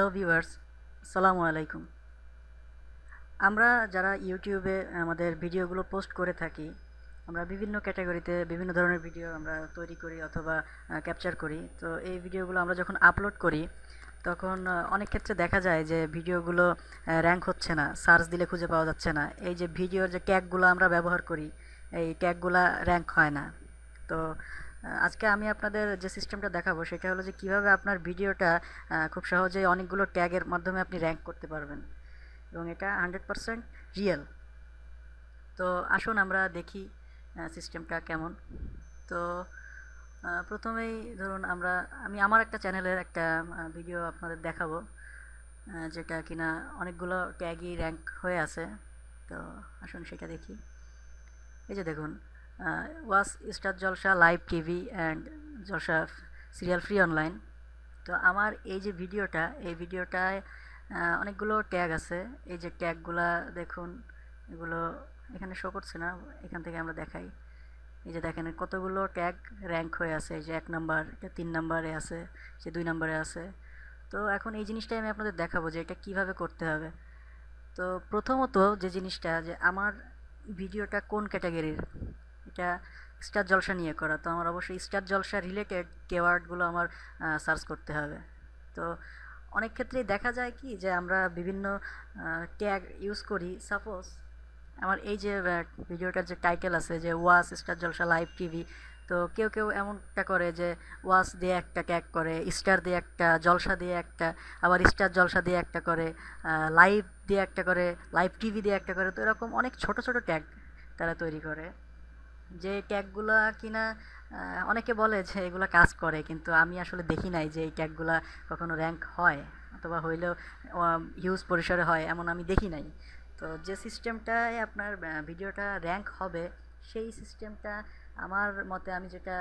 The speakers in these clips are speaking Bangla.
হ্যালো ভিউয়ার্স সালামু আলাইকুম। আমরা যারা ইউটিউবে আমাদের ভিডিওগুলো পোস্ট করে থাকি, আমরা বিভিন্ন ক্যাটাগরিতে বিভিন্ন ধরনের ভিডিও আমরা তৈরি করি অথবা ক্যাপচার করি। তো এই ভিডিওগুলো আমরা যখন আপলোড করি, তখন অনেক ক্ষেত্রে দেখা যায় যে ভিডিওগুলো র্যাঙ্ক হচ্ছে না সার্চ দিলে খুঁজে পাওয়া যাচ্ছে না। এই যে ভিডিওর যে ট্যাগগুলো আমরা ব্যবহার করি, এই ট্যাগগুলো র্যাঙ্ক হয় না। তো আজকে আমি আপনাদের যে সিস্টেমটা দেখাবো সেটা হলো যে কীভাবে আপনার ভিডিওটা খুব সহজেই অনেকগুলো ট্যাগের মাধ্যমে আপনি র্যাঙ্ক করতে পারবেন। এবং এটা হান্ড্রেড পারসেন্ট রিয়েল তো আসুন আমরা দেখি সিস্টেমটা কেমন। তো প্রথমেই ধরুন আমরা, আমি আমার একটা চ্যানেলের একটা ভিডিও আপনাদের দেখাবো যেটা কিনা অনেকগুলো ট্যাগই র্যাঙ্ক হয়ে আছে। তো আসুন সেটা দেখি। এই যে দেখুন ওয়াস Star Jalsha live TV and Jalsha serial free online. তো আমার এই যে ভিডিওটা, এই ভিডিওটায় অনেকগুলো ট্যাগ আছে। এই যে ট্যাগগুলা দেখুন, এগুলো এখানে শো করছে না, এখান থেকে আমরা দেখাই। এই যে দেখেন, কতগুলো ট্যাগ র্যাঙ্ক হয়ে আছে। এই যে এক নাম্বার এটা তিন নাম্বারে আছে, সে দুই নাম্বারে আছে। তো এখন এই জিনিসটাই আমি আপনাদের দেখাবো যে এটা কীভাবে করতে হবে। তো প্রথমত যে জিনিসটা, যে আমার ভিডিওটা কোন ক্যাটাগরির এটা স্টার জলসা নিয়ে করা। তো আমার অবশ্যই স্টার জলসা রিলেটেড কেওয়ার্ডগুলো আমার সার্চ করতে হবে। তো অনেক ক্ষেত্রেই দেখা যায় কি যে আমরা বিভিন্ন ট্যাগ ইউজ করি। সাপোজ আমার এই যে ভিডিওটার যে টাইটেল আছে যে was Star Jalsha live TV তো কেউ কেউ এমনটা করে যে ওয়াস দিয়ে একটা ট্যাগ করে, স্টার দিয়ে একটা, জলসা দিয়ে একটা, আবার স্টার জলসা দিয়ে একটা করে লাইভ দিয়ে একটা করে লাইভ টিভি দিয়ে একটা করে। তো এরকম অনেক ছোট ছোট ট্যাগ তারা তৈরি করে। যে ট্যাগগুলো কিনা অনেকে বলে যে এগুলো কাজ করে, কিন্তু আমি আসলে দেখি নাই যে এই ট্যাগগুলো কখনো র্যাঙ্ক হয়, অথবা হইলেও হিউজ পরিসরে হয় এমন আমি দেখি নাই। তো যে সিস্টেমটায় আপনার ভিডিওটা র্যাঙ্ক হবে, সেই সিস্টেমটা আমার মতে আমি যেটা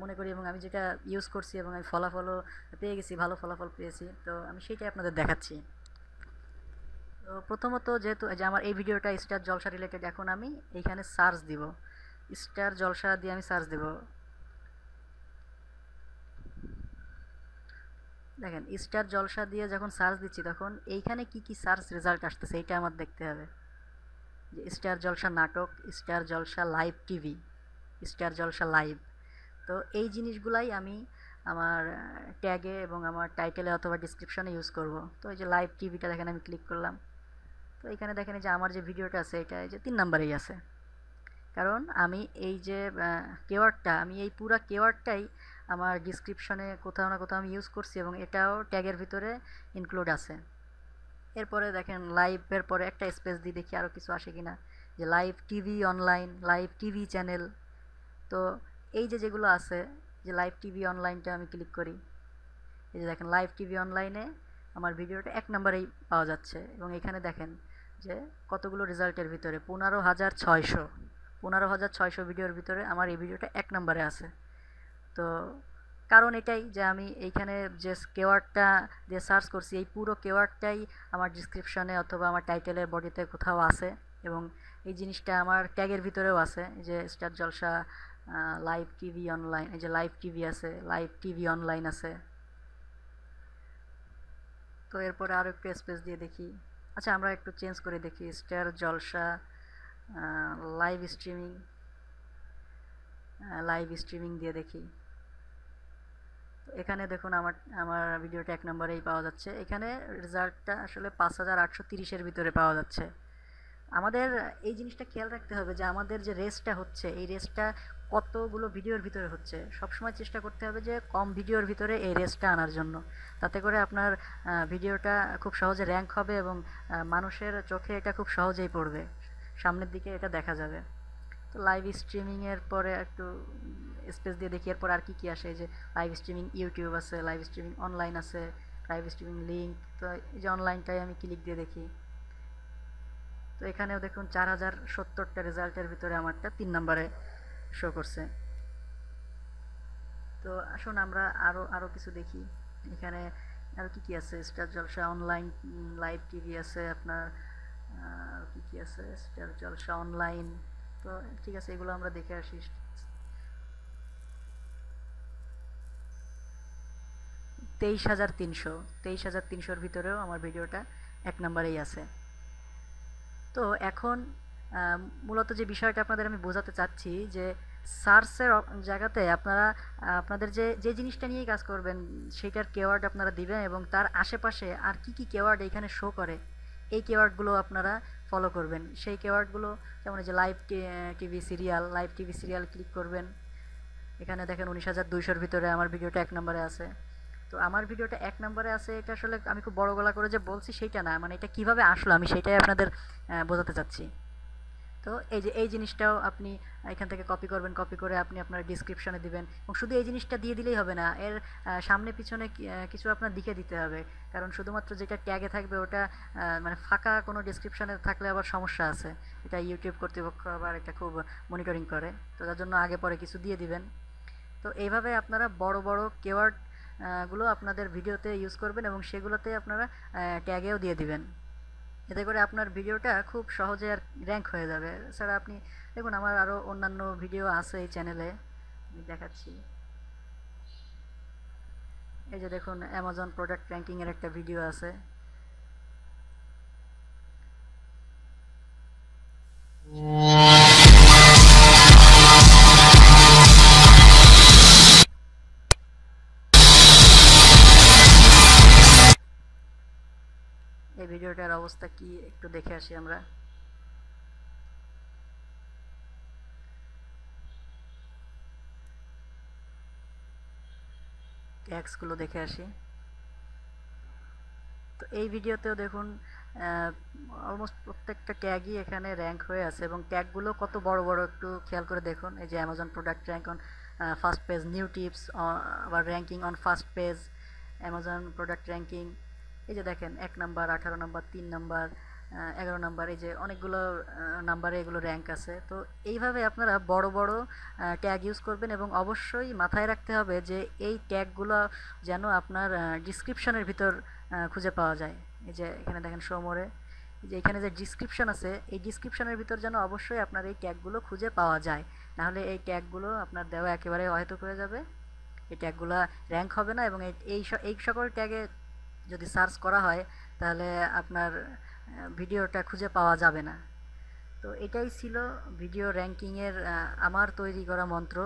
মনে করি এবং আমি যেটা ইউজ করছি এবং আমি ফলাফলও পেয়ে গেছি, ভালো ফলাফল পেয়েছি, তো আমি সেইটাই আপনাদের দেখাচ্ছি। তো প্রথমত যেহেতু, যে আমার এই ভিডিওটা স্টার জলসা রিলেটেড এখন আমি এইখানে সার্চ দিব। স্টার জলসা দিয়ে আমি সার্চ দেব। দেখেন, স্টার জলসা দিয়ে যখন সার্চ দিচ্ছি তখন এইখানে কি কি সার্চ রেজাল্ট আসতেছে এইটা আমার দেখতে হবে। যে স্টার জলসা নাটক, Star Jalsha live TV Star Jalsha live তো এই জিনিসগুলাই আমি আমার ট্যাগে এবং আমার টাইটেলে অথবা ডিসক্রিপশনে ইউজ করব। তো এই যে লাইভ টিভিটা দেখেন আমি ক্লিক করলাম। তো এখানে দেখেন যে আমার যে ভিডিওটা আছে, এটা এই যে তিন নাম্বারেই আছে। কারণ আমি এই যে কেওয়ার্ডটা আমি এই পুরা কেওয়ার্ডটাই আমার ডিসক্রিপশনে কোথাও না কোথাও আমি ইউজ করছি এবং এটাও ট্যাগের ভিতরে ইনক্লুড আছে। এরপরে দেখেন লাইভের পরে একটা স্পেস দিয়ে দেখি আরও কিছু আসে কি না যে live TV online live TV channel তো এই যে যেগুলো আছে, যে লাইভ টিভি অনলাইনটা আমি ক্লিক করি। এই যে দেখেন লাইভ টিভি অনলাইনে আমার ভিডিওটা এক নম্বরেই পাওয়া যাচ্ছে এবং এখানে দেখেন যে কতগুলো রেজাল্টের ভিতরে? পনেরো হাজার ছয়শো। পনেরো হাজার ছয়শো ভিডিওর ভিতরে আমার এই ভিডিওটা এক নম্বরে আছে। তো কারণ এটাই যে আমি এইখানে যে কেওয়ার্ডটা দিয়ে সার্চ করছি, এই পুরো কেওয়ার্ডটাই আমার ডিসক্রিপশনে অথবা আমার টাইটেলের বডিতে কোথাও আছে এবং এই জিনিসটা আমার ট্যাগের ভিতরেও আছে যে Star Jalsha live TV online এই যে লাইভ টিভি আছে লাইভ টিভি অনলাইন আছে। তো এরপরে আরও একটু স্পেস দিয়ে দেখি। আচ্ছা আমরা একটু চেঞ্জ করে দেখি। Star Jalsha live streaming live streaming দিয়ে দেখি। এখানে দেখুন আমার আমার ভিডিওটা এক নম্বরেই পাওয়া যাচ্ছে। এখানে রেজাল্টটা আসলে পাঁচ হাজার আটশো তিরিশের ভিতরে পাওয়া যাচ্ছে। আমাদের এই জিনিসটা খেয়াল রাখতে হবে যে আমাদের যে রেসটা হচ্ছে, এই রেসটা কতগুলো ভিডিওর ভিতরে হচ্ছে। সবসময় চেষ্টা করতে হবে যে কম ভিডিওর ভিতরে এই রেসটা আনার জন্য। তাতে করে আপনার ভিডিওটা খুব সহজে র্যাঙ্ক হবে এবং মানুষের চোখে এটা খুব সহজেই পড়বে। সামনের দিকে এটা দেখা যাবে। তো লাইভ স্ট্রিমিংয়ের পরে একটু স্পেস দিয়ে দেখি, এরপর আর কি কী আসে? যে লাইভ স্ট্রিমিং ইউটিউব আছে লাইভ স্ট্রিমিং অনলাইন আছে লাইভ স্ট্রিমিং লিঙ্ক তো এই যে অনলাইনটাই আমি ক্লিক দিয়ে দেখি। তো এখানেও দেখুন চার হাজার সত্তরটা রেজাল্টের ভিতরে আমারটা তিন নম্বরে শো করছে। তো আসুন আমরা আরও আরও কিছু দেখি। এখানে আর কি কি আছে? Star Jalsha online live TV আছে আপনার কি কি আছে? স্টার জলসা অনলাইন তো ঠিক আছে, এগুলো আমরা দেখে আসি। তেইশ হাজার তিনশো, তেইশ হাজার তিনশোর ভিতরেও আমার ভিডিওটা এক নম্বরেই আছে। তো এখন মূলত যে বিষয়টা আপনাদের আমি বোঝাতে চাচ্ছি যে সার্চের জায়গাতে আপনারা আপনাদের যে যে জিনিসটা নিয়ে কাজ করবেন, সেটার কেওয়ার্ড আপনারা দিবেন এবং তার আশেপাশে আর কি কি কেওয়ার্ড এখানে শো করে এই কেওয়ার্ডগুলো আপনারা ফলো করবেন। সেই কেওয়ার্ডগুলো যেমন যে live TV serial live TV serial click করবেন। এখানে দেখেন উনিশ হাজার দুইশোর ভিতরে আমার ভিডিওটা এক নম্বরে আছে। তো আমার ভিডিওটা এক নম্বরে আছে, এটা আসলে আমি খুব বড় গলা করে যে বলছি সেইটা না মানে এটা কীভাবে আসলো আমি সেটাই আপনাদের বোঝাতে চাচ্ছি। তো এই যে, এই জিনিসটাও আপনি এখান থেকে কপি করবেন কপি করে আপনি আপনার ডিসক্রিপশনে দিবেন। এবং শুধু এই জিনিসটা দিয়ে দিলেই হবে না, এর সামনে পিছনে কিছু আপনার দিকে দিতে হবে। কারণ শুধুমাত্র যেটা ট্যাগে থাকবে ওটা মানে ফাঁকা কোনো ডিসক্রিপশানে থাকলে আবার সমস্যা আছে। এটা ইউটিউব কর্তৃপক্ষ আবার এটা খুব মনিটরিং করে। তো তার জন্য আগে পরে কিছু দিয়ে দিবেন। তো এইভাবে আপনারা বড় বড় কেওয়ার্ডগুলো আপনাদের ভিডিওতে ইউজ করবেন এবং সেগুলোতে আপনারা ট্যাগেও দিয়ে দিবেন। এতে করে আপনার ভিডিওটা খুব সহজে আর র্যাঙ্ক হয়ে যাবে। এছাড়া আপনি দেখুন, আমার আরও অন্যান্য ভিডিও আছে এই চ্যানেলে আমি দেখাচ্ছি। এই যে দেখুন অ্যামাজন প্রোডাক্ট র্যাঙ্কিংয়ের একটা ভিডিও আছে। এই ভিডিওটার অবস্থা কি? একটু দেখে আসি আমরা। ট্যাক্সগুলো দেখে আসি। তো এই ভিডিওতেও দেখুন অলমোস্ট প্রত্যেকটা ট্যাগই এখানে র্যাঙ্ক হয়ে আছে এবং ট্যাগগুলো কত বড় বড় একটু খেয়াল করে দেখুন। এই যে Amazon product rank on first page new tips আবার ranking on first page Amazon product ranking এই যে দেখেন, এক নাম্বার, আঠারো নাম্বার, তিন নাম্বার এগারো নাম্বার, এই যে অনেকগুলো নাম্বারে এগুলো র্যাঙ্ক আছে। তো এইভাবে আপনারা বড় বড় ট্যাগ ইউজ করবেন এবং অবশ্যই মাথায় রাখতে হবে যে এই ট্যাগগুলো যেন আপনার ডিসক্রিপশনের ভিতর খুঁজে পাওয়া যায়। এই যে এখানে দেখেন সোমরে যে এখানে যে ডিসক্রিপশন আছে, এই ডিসক্রিপশনের ভিতর যেন অবশ্যই আপনার এই ট্যাগগুলো খুঁজে পাওয়া যায়। নাহলে এই ট্যাগগুলো আপনার দেওয়া একেবারে অহেতুক হয়ে যাবে। এই ট্যাগগুলো র্যাঙ্ক হবে না এবং এই এই সকল ট্যাগে যদি সার্চ করা হয়, তাহলে আপনার ভিডিওটা খুঁজে পাওয়া যাবে না। তো এটাই ছিল ভিডিও র্যাঙ্কিংয়ের আমার তৈরি করা মন্ত্র।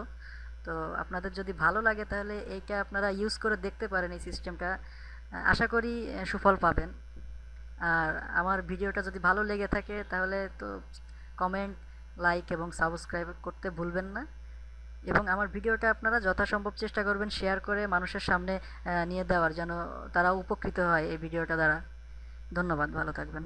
তো আপনাদের যদি ভালো লাগে, তাহলে এইটা আপনারা ইউজ করে দেখতে পারেন এই সিস্টেমটা। আশা করি সুফল পাবেন। আর আমার ভিডিওটা যদি ভালো লেগে থাকে, তাহলে তো কমেন্ট, লাইক এবং সাবস্ক্রাইব করতে ভুলবেন না। এবং আমার ভিডিওটা আপনারা যথাসম্ভব চেষ্টা করবেন শেয়ার করে মানুষের সামনে নিয়ে দেওয়ার, যেন তারা উপকৃত হয় এই ভিডিওটা দ্বারা। ধন্যবাদ, ভালো থাকবেন।